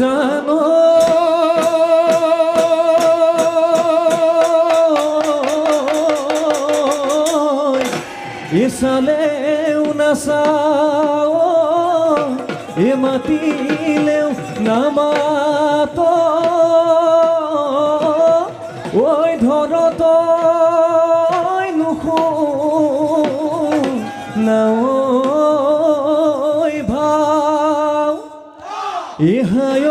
জানো। ইসালেও নাচাও এ মাতিলেও নামাত। ওই ধরত নুখো না ইহায়।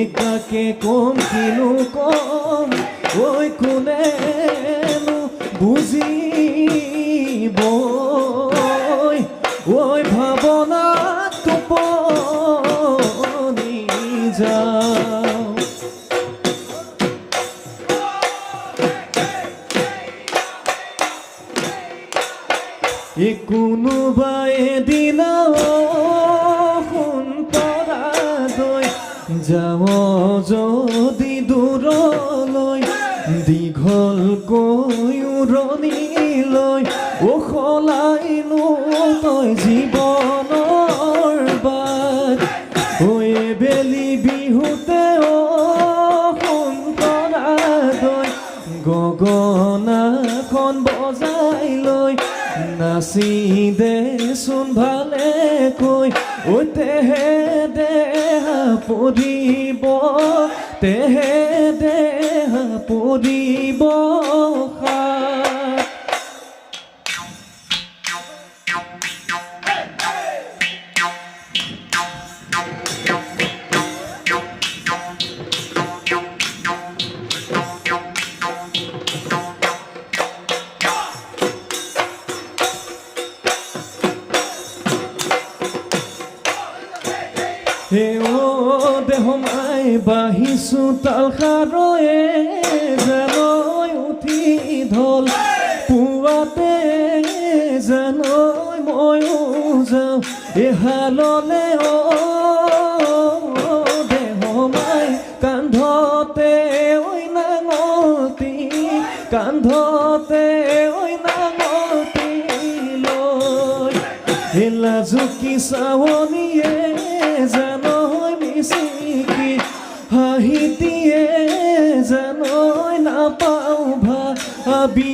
একাকে কম কিনু কম যদি দূৰলৈ দীঘলকৈ উৰণিলৈ ও সলাইনো তই জীৱনৰ নাচি দেচোন ভালে কৈ ঐ তেহে দেহা পৰিব তেহে দেহা পৰিব সাত বাঢ়িছো তাল সাৰয়ে জানৈ উঠি ঢল পুৱাতে জানৈ ময়ো যাওঁ এহাললে অ দেহ মাই কান্ধতে ঐ নাঙতি কান্ধতে ঐ নাঙতি লৈ হেলা জুকি চাৱনীয়ে নাপাওঁ ভাবি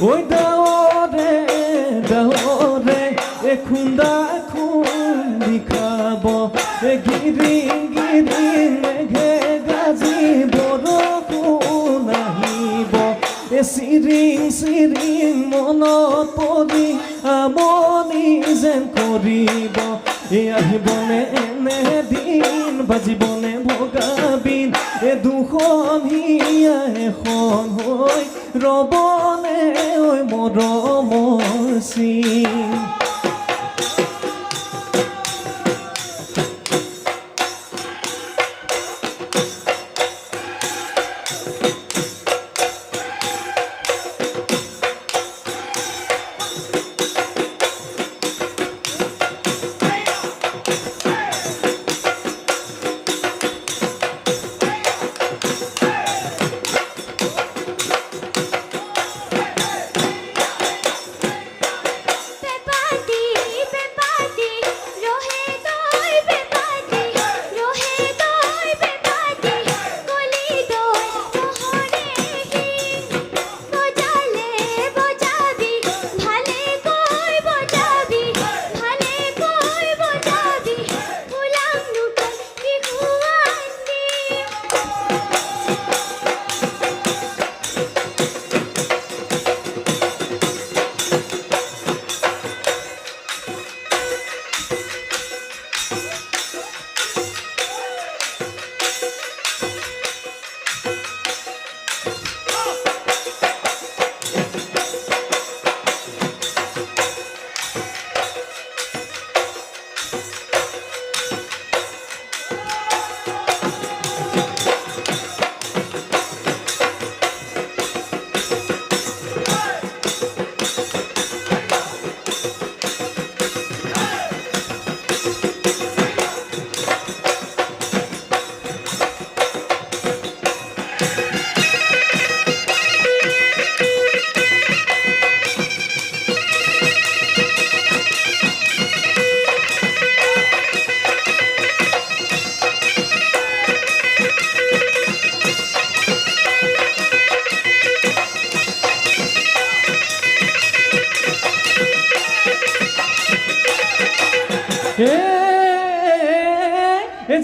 যাওঁ ঐ দাৱৰে দাৱৰে এ খুন্দা খুন্দি খাব এ গিৰিং গিৰিং মেঘে গাজি বৰষুণ আহিব। এ চিৰিং চিৰিং মনত পৰি আমনি যেন কৰিব এ আহিবনে এনে দিন বাজিবনে ভগা বিন এ দুখন হিয়া এখন হৈ ৰবনে ঐ মৰমৰ চিন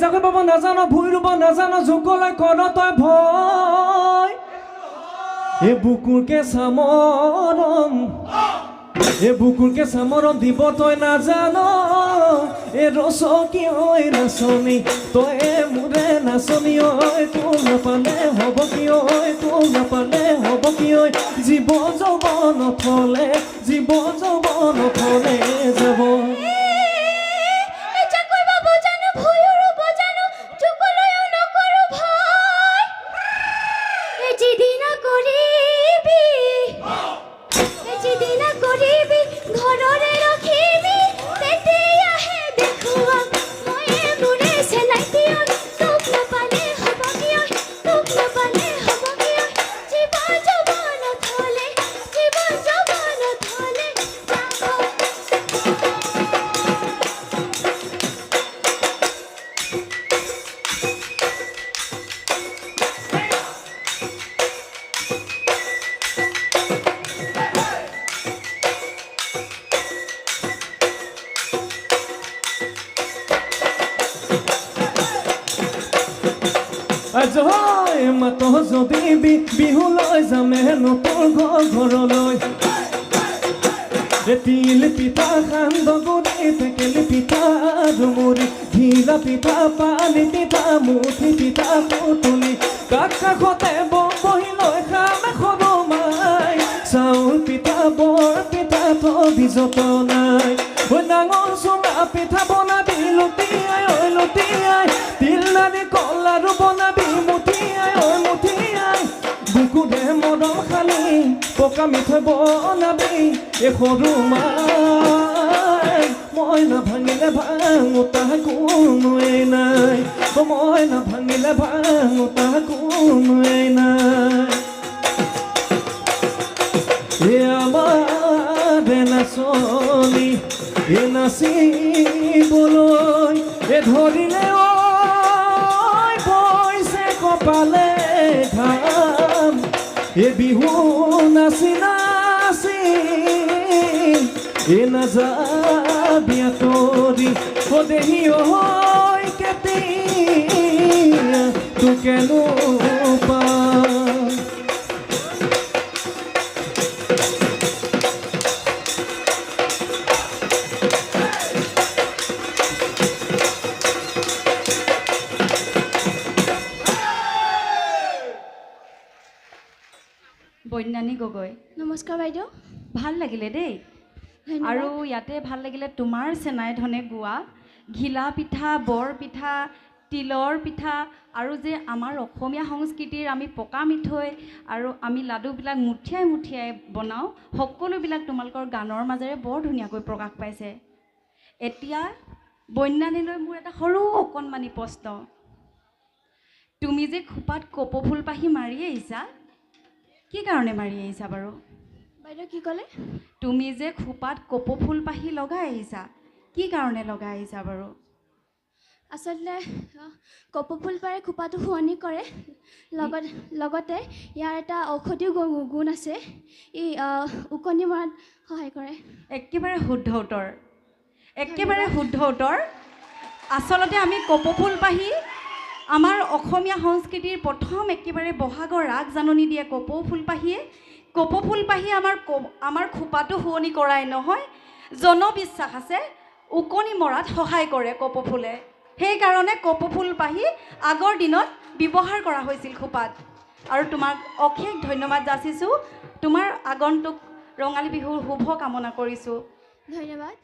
এ জাকৈ বাব নাজানো ভুই ৰুব নাজানো জোকলৈ কৰ তই ভয়। এ বুকুৰ কেঁচা মৰম এ বুকুৰ কেঁচা মৰম দিব তই নাজান। এ ৰচ কি ঐ নাচনী, তই মোৰে নাচনী ঐ তোৰ নাপালে হ'ব কি ঐ তোৰ নাপালে হ'ব কি ঐ জীৱ যৌৱন থলে জীৱ যৌৱন থলে যাব। আজয় মাত যদি বিহুলৈ যামে নতুন ঘৰ ঘৰলৈ তিল পিঠা সান্দগুৰি টেকেলি পিঠা ডুমুৰি ঘিলা পিঠা পানী পিঠা, মুঠি পিঠা, পুতুলি। কাষ কাষতে বহি লৈ খাম এখনও চাউল পিঠা, বৰ পিঠা, থবি যতনাই ডাঙৰ চুঙা পিঠা বনাবি, লুটিয়াই, ঐ লুটিয়াই। তিল নাৰি কলাৰু বনাবি পকা মিঠৈ বনাবি এই সৰু মাই। মই নাভাঙিলে ভাঙো তাহ কোনোৱেই নাই। মই নাভাঙিলে ভাঙো তাহ কোনোৱেই নাই। এ আমাৰ নাচনী এ নাচিবলৈ এ ধৰিলে ঐ পইছে কপালে ঘাম এ বিহু নাচি নাচি এ নাযাবিয়া তৰি অ দেহি ঐ কেতিয়া তোকেনো বন্যানী গগৈ। নমস্কাৰ বাইদেউ। ভাল লাগিলে দেই। আৰু ইয়াতে ভাল লাগিলে তোমাৰ চেনাই ধনে গোৱা ঘিলা পিঠা বৰ পিঠা তিলৰ পিঠা আৰু যে আমাৰ অসমীয়া সংস্কৃতিৰ আমি পকা মিঠৈ আৰু আমি লাডুবিলাক মুঠিয়াই মুঠিয়াই বনাওঁ সকলোবিলাক তোমালোকৰ গানৰ মাজেৰে বৰ ধুনীয়াকৈ প্ৰকাশ পাইছে। এতিয়া বন্যানীলৈ মোৰ এটা সৰু অকণমানি প্ৰশ্ন। তুমি যে খোপাত কপৌ ফুল পাহি মাৰি আহিছা কি কাৰণে মাৰি আহিছা বাৰু? বাইদেউ কি ক'লে? তুমি যে খোপাত কপৌ ফুল পাহি লগাই আহিছা কি কাৰণে লগাই আহিছা বাৰু? আচলতে আহ, কপৌ ফুল পাৰে খোপাটো শুৱনি কৰে। লগত লগতে ইয়াৰ এটা ঔষধীয় গুণ আছে। ই ওকণি মৰাত সহায় কৰে। একেবাৰে শুদ্ধ উত্তৰ। একেবাৰে শুদ্ধ উত্তৰ। আচলতে আমি কপৌ ফুল পাহি আমাৰ অসমীয়া সংস্কৃতিৰ প্ৰথম একেবাৰে বহাগৰ ৰাগ জাননী দিয়ে কপৌ ফুল পাহিয়ে কপৌ ফুল পাহি আমাৰ ক- আমাৰ খোপাটো শুৱনি কৰাই নহয় জনবিশ্বাস আছে ওকণি মৰাত সহায় কৰে কপৌ ফুলে। সেইকাৰণে কপৌ ফুল পাহি আগৰ দিনত ব্যৱহাৰ কৰা হৈছিল খোপাত। আৰু তোমাক অশেষ ধন্যবাদ যাচিছোঁ। তোমাৰ আগন্তুক ৰঙালী বিহুৰ শুভ কামনা কৰিছোঁ। ধন্যবাদ।